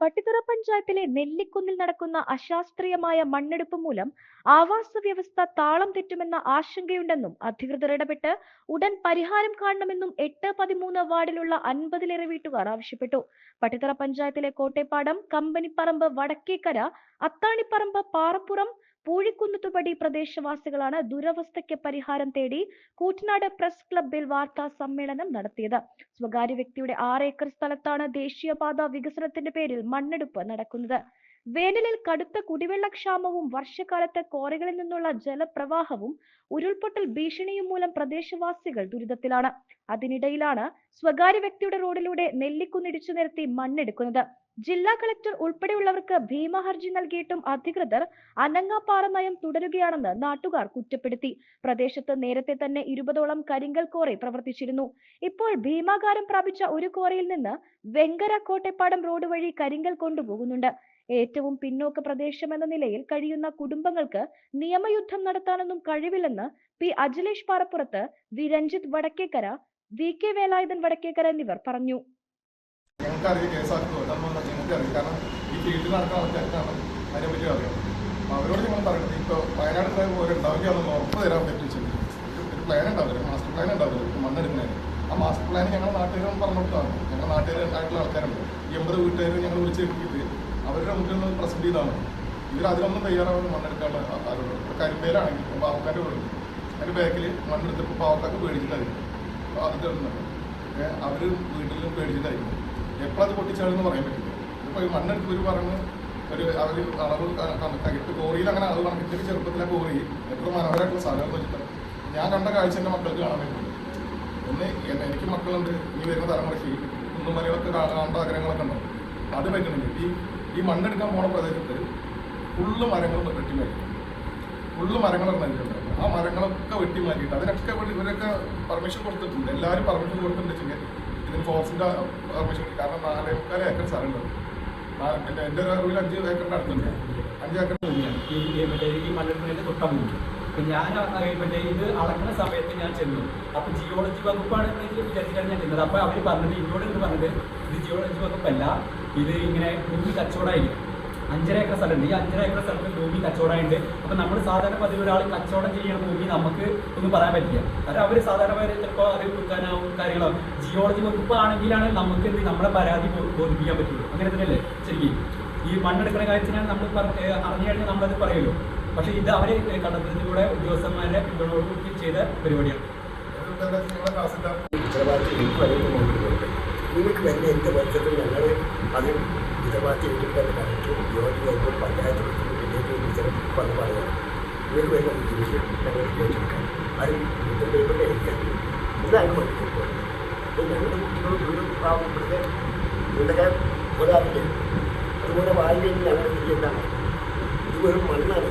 പട്ടിത്തുറ പഞ്ചായത്തിലെ നെല്ലിക്കുന്നിൽ നടക്കുന്ന അശാസ്ത്രീയമായ മണ്ണെടുപ്പ് മൂലം ആവാസ വ്യവസ്ഥ താളം തെറ്റുമെന്ന ആശങ്കയുണ്ടെന്നും അധികൃതർ ഇടപെട്ട് ഉടൻ പരിഹാരം കാണണമെന്നും എട്ട് പതിമൂന്ന് വാർഡിലുള്ള അൻപതിലേറെ വീട്ടുകാർ ആവശ്യപ്പെട്ടു. പട്ടിത്തറ പഞ്ചായത്തിലെ കോട്ടേപ്പാടം കമ്പനിപ്പറമ്പ് വടക്കേക്കര അത്താണിപ്പറമ്പ് പാറപ്പുറം പൂഴിക്കുന്നത്തുപടി പ്രദേശവാസികളാണ് ദുരവസ്ഥയ്ക്ക് പരിഹാരം തേടി കൂറ്റനാട് പ്രസ് ക്ലബ്ബിൽ വാർത്താ സമ്മേളനം നടത്തിയത്. സ്വകാര്യ വ്യക്തിയുടെ ആറ് ഏക്കർ സ്ഥലത്താണ് ദേശീയപാത വികസനത്തിന്റെ പേരിൽ മണ്ണെടുപ്പ് നടക്കുന്നത്. വേനലിൽ കടുത്ത കുടിവെള്ളക്ഷാമവും വർഷകാലത്ത് കോറികളിൽ നിന്നുള്ള ജലപ്രവാഹവും ഉരുൾപൊട്ടൽ ഭീഷണിയും മൂലം പ്രദേശവാസികൾ ദുരിതത്തിലാണ്. അതിനിടയിലാണ് സ്വകാര്യ വ്യക്തിയുടെ റോഡിലൂടെ നെല്ലിക്കുന്നിടിച്ചു നിരത്തി മണ്ണെടുക്കുന്നത്. ജില്ലാ കളക്ടർ ഉൾപ്പെടെയുള്ളവർക്ക് ഭീമഹർജി നൽകിയിട്ടും അധികൃതർ അനങ്ങാപ്പാറ നയം തുടരുകയാണെന്ന് നാട്ടുകാർ കുറ്റപ്പെടുത്തി. പ്രദേശത്ത് നേരത്തെ തന്നെ ഇരുപതോളം കരിങ്കൽ കോറി പ്രവർത്തിച്ചിരുന്നു. ഇപ്പോൾ ഭീമാകാരം പ്രാപിച്ച ഒരു കോറിയിൽ നിന്ന് വെങ്കര കോട്ടപ്പാടം റോഡ് വഴി കരിങ്കൽ കൊണ്ടുപോകുന്നുണ്ട്. ഏറ്റവും പിന്നോക്ക പ്രദേശമെന്ന നിലയിൽ കഴിയുന്ന കുടുംബങ്ങൾക്ക് നിയമയുദ്ധം നടത്താനൊന്നും കഴിവില്ലെന്ന് P. Akhilesh Parappurath V. Ranjith Vadakkekara V. K. Velayudhan Vadakkekara എന്നിവർ പറഞ്ഞു. ഞങ്ങൾക്കറിയാം കേസാക്കുന്നത് അതൊന്നും ഞങ്ങൾക്ക് അറിയാം. കാരണം ഈ ഫീൽഡിൽ നടക്കുന്ന ആൾക്കാർക്കാണ് അതിനെപ്പറ്റി അറിയാം. അവരോട് ഞങ്ങൾ പറയുന്നത് ഇപ്പോൾ വയനാട് ഡ്രൈവ് പോലെ ഉണ്ടാവില്ല ഉറപ്പ് തരാൻ പറ്റിച്ചത് ഒരു പ്ലാൻ ഉണ്ടാവില്ല. മാസ്റ്റർ പ്ലാൻ ഉണ്ടാവില്ല. മണ്ണെടുക്കുന്നതിന് ആ മാസ്റ്റർ പ്ലാൻ ഞങ്ങൾ നാട്ടുകാരും പറഞ്ഞു കൊടുത്താണ് ഞങ്ങൾ നാട്ടുകാരായിട്ടുള്ള ആൾക്കാരുണ്ട്. എൺപത് വീട്ടുകാരും ഞങ്ങൾ വിളിച്ച് അവരുടെ മുന്നിൽ നിന്ന് പ്രസന്റ് ചെയ്താണ് ഇവർ അതിനൊന്നും തയ്യാറാവുന്ന മണ്ണെടുക്കാനുള്ള ആൾക്കാരുണ്ട് ഇപ്പോൾ കരിമ്പേലാണെങ്കിൽ ഇപ്പോൾ പാവക്കാരുടെ വീട് അതിന്റെ ബാക്കിൽ മണ്ണെടുത്തപ്പോൾ പാവക്കാർക്ക് പേടിച്ചിട്ടായിരിക്കും. അപ്പോൾ അത് തരുന്നുണ്ട് അവർ വീട്ടിൽ പേടിച്ചിട്ടായിരിക്കും. എപ്പോഴത് പൊട്ടിച്ചാണെന്ന് പറയാൻ പറ്റില്ല. ഇപ്പോൾ ഈ മണ്ണെടുത്ത് ഒരു പറഞ്ഞ് ഒരു അവർ അളവ് കകിട്ട് കോറിയിൽ അങ്ങനെ അളവ് കണക്കിട്ട് ചെറുപ്പത്തിലെ കോറി എത്ര മനോഹരമായിട്ടുള്ള സ്ഥലം വെച്ചിട്ട് ഞാൻ കണ്ട കാഴ്ച എന്റെ മക്കൾക്ക് കാണാൻ പറ്റും ഒന്ന് എനിക്ക് മക്കളുണ്ട്. ഇനി വരുന്ന തലമുറയ്ക്ക് കുന്നുമലകളൊക്കെ കാണേണ്ട ആഗ്രഹങ്ങളൊക്കെ ഉണ്ടാവും. അത് പറ്റുന്നില്ല. ഈ ഈ മണ്ണെടുക്കാൻ പോണ പ്രദേശത്ത് ഫുള്ള് മരങ്ങൾ വെട്ടി മാറ്റി ഫുള്ള് മരങ്ങൾ നൽകിയിട്ടുണ്ട് ആ മരങ്ങളൊക്കെ വെട്ടി മാറ്റിയിട്ട് അതിനൊക്കെ വേണ്ടി ഇവരൊക്കെ പെർമിഷൻ കൊടുത്തിട്ടുണ്ട്. എല്ലാവരും പെർമിഷൻ കൊടുത്തിട്ടുണ്ട് ഇതിന് ഫോറസ്റ്റിന്റെ പെർമിഷൻ കാരണം നാലേ ഏക്കർ സ്ഥലമുണ്ട്. എന്റെ ഒരു അറിവിൽ അഞ്ച് ഏക്കറിന്റെ അടുത്തുണ്ട് അഞ്ച് ഏക്കർ ഈ മണ്ണെടുപ്പിന്റെ തൊട്ട ഞാൻ മറ്റേ ഇത് അളക്കുന്ന സമയത്ത് ഞാൻ ചെന്നു. അപ്പൊ ജിയോളജി വകുപ്പാണ് എന്ന് വിചാരിച്ചിട്ടാണ് ഞാൻ ചെന്നത്. അപ്പൊ അവർ പറഞ്ഞത് ഇന്നോട് ഇത് പറഞ്ഞത് ഇത് ജിയോളജി വകുപ്പല്ല. ഇത് ഇങ്ങനെ ഭൂമി കച്ചവടമായിരിക്കും. അഞ്ചര ഏക്കർ സ്ഥലമുണ്ട്. ഈ അഞ്ചര ഏക്കർ സ്ഥലത്ത് ഭൂമി കച്ചവടമായിട്ട് അപ്പൊ നമ്മൾ സാധാരണ പതിവ് ഒരാൾ കച്ചവടം ചെയ്യണ ഭൂമി നമുക്ക് ഒന്നും പറയാൻ പറ്റില്ല. കാരണം അവർ സാധാരണ ചിലപ്പോൾ അത് കൊടുക്കാനാവും കാര്യങ്ങളാവും. ജിയോളജി വകുപ്പ് ആണെങ്കിലാണ് നമുക്ക് എന്ത് നമ്മളെ പരാതി ബോധിപ്പിക്കാൻ പറ്റുള്ളൂ. അങ്ങനെ തന്നെയല്ലേ? ശരിക്കും. ഈ മണ്ണെടുക്കുന്ന കാര്യത്തിനാണ് നമ്മൾ അറിഞ്ഞു കഴിഞ്ഞാൽ നമ്മളത് പറയുമല്ലോ പക്ഷേ ഇത് അവർ കണ്ടെത്തുന്നതിലൂടെ ഉദ്യോഗസ്ഥന്മാരെ പിന്തുണയോടുകൂടി ചെയ്ത പരിപാടിയാണ്. നിങ്ങൾക്ക് വേണ്ട എന്ത് വർഷത്തിൽ ഞങ്ങൾ അത് ഉത്തരവാദിത്തം ഏറ്റെടുക്കാൻ കറക്റ്റ് ജോലി പഞ്ചായത്ത് ഓഫീസർ വന്ന് പറയുന്നത് നിങ്ങൾക്ക് വേണ്ട ബുദ്ധിമുട്ട് ഞങ്ങൾ ഏറ്റെടുക്കാം. ഇതാണ് പഠിക്കുന്നത് ഞങ്ങളുടെ കുട്ടികൾ വീണ്ടും പ്രാപ്തപ്പെടുത്തി ഇതൊക്കെ ഒരാളില്ല അതുപോലെ വായുവിൽ ഞങ്ങൾ ഇത് വെറും മണ്ണാണ്.